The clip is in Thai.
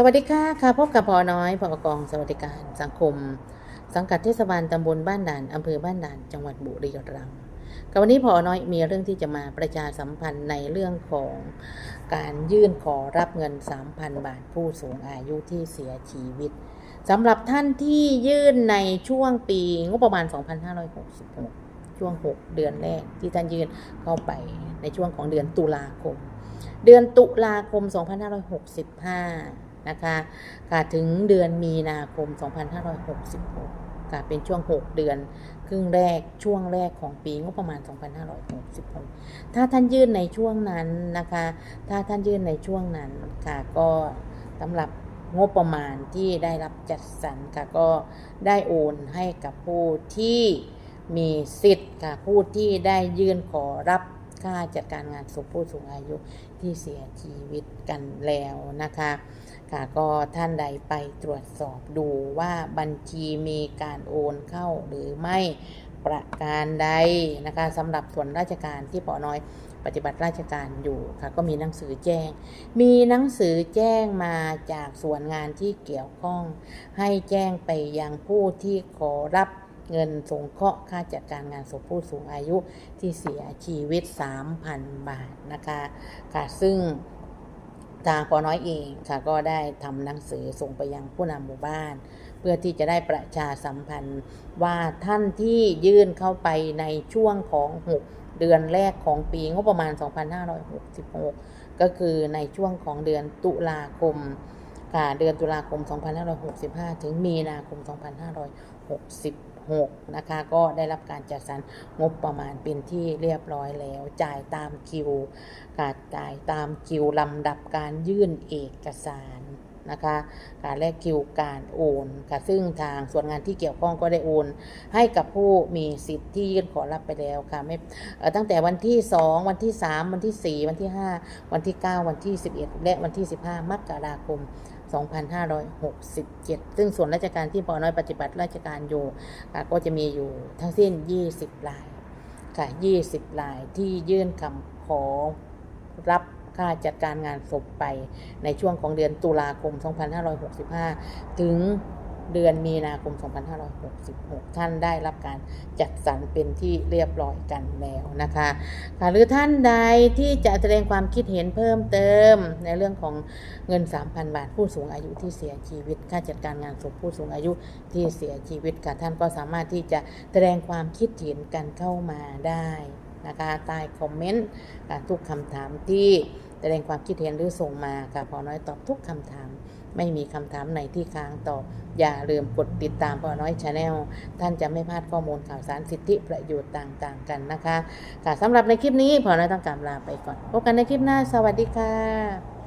สวัสดีค่ะค่ะพบกับพอน้อยพอกองสวัสดิการสังคม สังกัดเทศบาลตำบลบ้านด่านอำเภอบ้านด่าน จังหวัดบุรีรัมย์กับวันนี้พอน้อยมีเรื่องที่จะมาประชาสัมพันธ์ในเรื่องของการยื่นขอรับเงิน 3,000 บาทผู้สูงอายุที่เสียชีวิตสำหรับท่านที่ยื่นในช่วงปีงบประมาณ 2566 ช่วง 6 เดือนแรกที่ท่านยื่นเข้าไปในช่วงของเดือนตุลาคม เดือนตุลาคม 2565 นะคะค่ะถึงเดือนมีนาคม 2566ค่ะเป็นช่วง 6 เดือน ครึ่งแรกช่วงแรกของปีงบประมาณ 2566 ถ้าท่านยื่นในช่วงนั้นนะคะ ถ้าท่านยื่นในช่วงนั้นค่ะก็สำหรับงบประมาณที่ได้รับจัดสรรค่ะก็ได้โอนให้กับผู้ที่มีสิทธิ์ค่ะผู้ที่ได้ยื่นขอรับค่าจัดการงานศพผู้สูงอายุที่เสียชีวิตกันแล้วนะคะ ค่ะก็ท่านใดไปตรวจสอบดูว่าบัญชีมีการโอนเข้าหรือไม่ประการใดนะคะสำหรับส่วนราชการที่ปอน้อยปฏิบัติราชการอยู่ค่ะก็มีหนังสือแจ้ง มีหนังสือแจ้งมาจากส่วนงานที่เกี่ยวข้อง ให้แจ้งไปยังผู้ที่ขอรับเงินสงเคราะห์ค่าจัดการงานศพผู้สูงอายุที่เสียชีวิต 3,000 บาทนะคะค่ะซึ่ง ทางปอน้อยเองค่ะก็ได้ทำหนังสือส่งไปยังผู้นำหมู่บ้าน เพื่อที่จะได้ประชาสัมพันธ์ว่าท่านที่ยื่นเข้าไปในช่วงของ 6 เดือนแรกของปีงบประมาณ 2566 ก็คือในช่วงของเดือนตุลาคม เดือนตุลาคม 2565 ถึงมีนาคม 2566 นะคะ ก็ได้รับการจัดสรรงบประมาณเป็นที่เรียบร้อยแล้ว จ่ายตามคิวการจ่ายตามคิวลำดับการยื่นเอกสาร นะคะ การแลกคิวการโอนค่ะซึ่งทางส่วนงานที่เกี่ยวข้องก็ได้โอน ให้กับผู้มีสิทธิ์ที่ยื่นขอรับไปแล้วค่ะไม่ตั้งแต่วันที่ 2 วันที่ 3 วันที่ 4 วันที่ 5 วันที่ 9 วันที่ 11 และวันที่ 15 มกราคม2567 ซึ่งส่วนราชการที่ปอน้อยปฏิบัติราชการอยู่ก็จะมีอยู่ทั้งสิ้น 20รายค่ะ20รายที่ยื่นคำขอรับ ค่าจัดการงานศพไปในช่วงของเดือนตุลาคม 2565 ถึงเดือนมีนาคม 2566 ท่านได้รับการจัดสรรเป็นที่เรียบร้อยกันแล้วนะคะค่ะหรือท่านใดที่จะแสดงความคิดเห็นเพิ่มเติม ในเรื่องของเงิน 3,000 บาท ผู้สูงอายุที่เสียชีวิต ค่าจัดการงานศพผู้สูงอายุที่เสียชีวิตค่ะท่านก็สามารถที่จะแสดงความคิดเห็นกันเข้ามาได้นะคะใต้คอมเมนต์ทุกคำถามที่ แสดงความคิดเห็นหรือส่งมาค่ะพอน้อยตอบทุกคำถาม ไม่มีคำถามไหนที่ค้างตอบ อย่าลืมกดติดตามพอน้อยชาแนลท่านจะไม่พลาดข้อมูลข่าวสารสิทธิประโยชน์ต่างๆ กันนะคะค่ะสำหรับในคลิปนี้พอน้อยต้องกราบลาไปก่อนพบกันในคลิปหน้า สวัสดีค่ะ